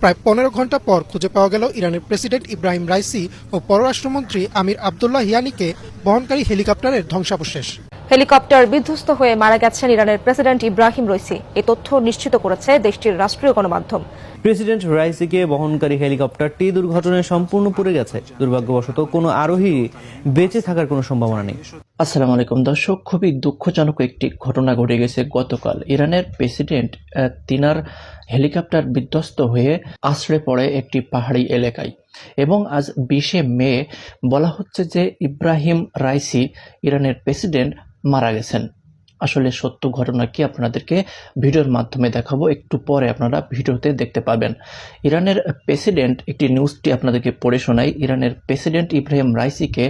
প্রায় পনেরো ঘণ্টা পর খুঁজে পাওয়া গেল ইরানের প্রেসিডেন্ট ইব্রাহিম রাইসি ও পররাষ্ট্রমন্ত্রী আমির আবদুল্লাহ হিয়ানিকে বহনকারী হেলিকপ্টারের ধ্বংসাবশেষ। হেলিকপ্টার বিধ্বস্ত হয়ে মারা গেছেন ইরানের প্রেসিডেন্ট ইব্রাহিম রইসি। এ তথ্য নিশ্চিত করেছে দেশটির রাষ্ট্রীয় গণমাধ্যম। প্রেসিডেন্ট রাইসিকে বহনকারী হেলিকপ্টারটি দুর্ঘটনায় সম্পূর্ণ পুড়ে গেছে। দুর্ভাগ্যবশত কোনো আরোহী বেঁচে থাকার কোনো সম্ভাবনা নেই। আসসালামু আলাইকুম দর্শক, খুবই দুঃখজনক একটি ঘটনা ঘটে গেছে গতকাল। ইরানের প্রেসিডেন্ট তিনার হেলিকপ্টার বিধ্বস্ত হয়ে আশ্রয় পড়ে একটি পাহাড়ি এলাকায়। এবং আজ বিশে মে বলা হচ্ছে যে ইব্রাহিম রাইসি ইরানের প্রেসিডেন্ট মারা গেছেন। আসলে সত্য ঘটনা কি আপনাদেরকে ভিডিওর মাধ্যমে দেখাবো। একটু পরে আপনারা ভিডিওতে দেখতে পাবেন। ইরানের প্রেসিডেন্ট একটি নিউজটি আপনাদেরকে পড়ে শোনাই। ইরানের প্রেসিডেন্ট ইব্রাহিম রাইসিকে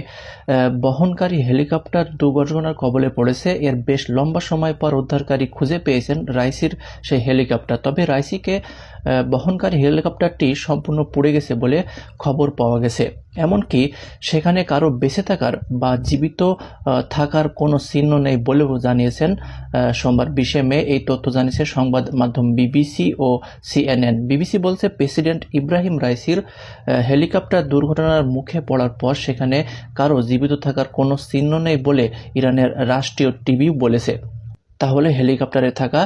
বহনকারী হেলিকপ্টার দুর্ঘটনার কবলে পড়েছে। এর বেশ লম্বা সময় পর উদ্ধারকারী খুঁজে পেয়েছেন রাইসির সেই হেলিকপ্টার। তবে রাইসিকে বহনকারী হেলিকপ্টারটি সম্পূর্ণ পুড়ে গেছে বলে খবর পাওয়া গেছে। এমনকি সেখানে কারও বেঁচে থাকার বা জীবিত থাকার কোনো চিহ্ন নেই বলেও জানিয়েছেন সোমবার বিশে মে এই তথ্য জানিয়েছে সংবাদ মাধ্যম বিবিসি ও সিএনএন। বিবিসি বলছে, প্রেসিডেন্ট ইব্রাহিম রাইসির হেলিকপ্টার দুর্ঘটনার মুখে পড়ার পর সেখানে কারও জীবিত থাকার কোনো চিহ্ন নেই বলে ইরানের রাষ্ট্রীয় টিভি বলেছে। তাহলে হেলিকপ্টারে থাকা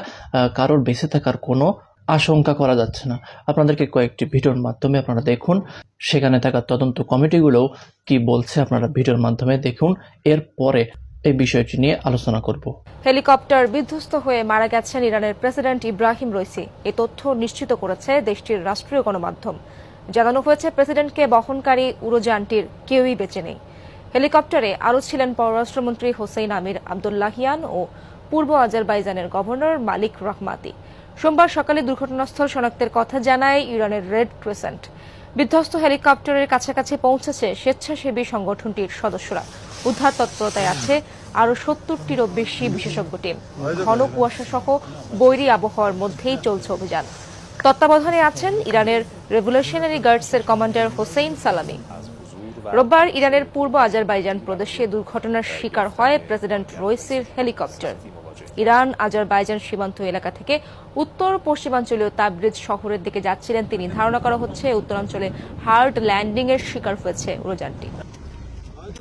কারোর বেঁচে থাকার কোনো আশঙ্কা করা যাচ্ছে না। আপনাদেরকে কয়েকটি ভিডিওর মাধ্যমে আপনারা দেখুন। সেখানে থাকা তদন্ত কমিটিগুলোও কি বলছে আপনারা ভিডিওর মাধ্যমে দেখুন। এরপরে এই বিষয়টি নিয়ে আলোচনা করব। হেলিকপ্টার বিধ্বস্ত হয়ে মারা গেছেন ইরানের প্রেসিডেন্ট ইব্রাহিম রইসি। এই তথ্য নিশ্চিত করেছে দেশটির রাষ্ট্রীয় গণমাধ্যম। জানানো হয়েছে প্রেসিডেন্টকে বহনকারী উড়োযানটির কেউই বেঁচে নেই। হেলিকপ্টারে আরও ছিলেন পররাষ্ট্রমন্ত্রী হোসেইন আমির আবদুল্লাহিয়ান ও পূর্ব আজারবাইজানের গভর্নর মালিক রহমাতি। সোমবার সকালে দুর্ঘটনাস্থল শনাক্তের কথা জানায় ইরানের রেড ক্রিসেন্ট। বিধ্বস্ত হেলিকপ্টারের কাছাকাছি পৌঁছেছে স্বেচ্ছাসেবী সংগঠনটির সদস্যরা। উদ্ধার তৎপরতায় আছে আরও সত্তরটিরও বেশি বিশেষজ্ঞ টিম। ঘন কুয়াশা সহ বৈরী আবহাওয়ার মধ্যেই চলছে অভিযান। তত্ত্বাবধানে আছেন ইরানের রেভলিউশনারি গার্ডসের কমান্ডার হোসেইন সালামি। রোববার। ইরানের পূর্ব আজারবাইজান প্রদেশে দুর্ঘটনার শিকার হয় প্রেসিডেন্ট রইসির হেলিকপ্টার। ইরান, আজারবাইজান সীমান্ত এলাকা থেকে উত্তর পশ্চিমাঞ্চলীয় তাবরিজ শহরের দিকে যাচ্ছিলেন। তিনি ধারণা করা হচ্ছে, উত্তরাঞ্চলে হার্ড ল্যান্ডিং এর শিকার হয়েছে উড়োযানটি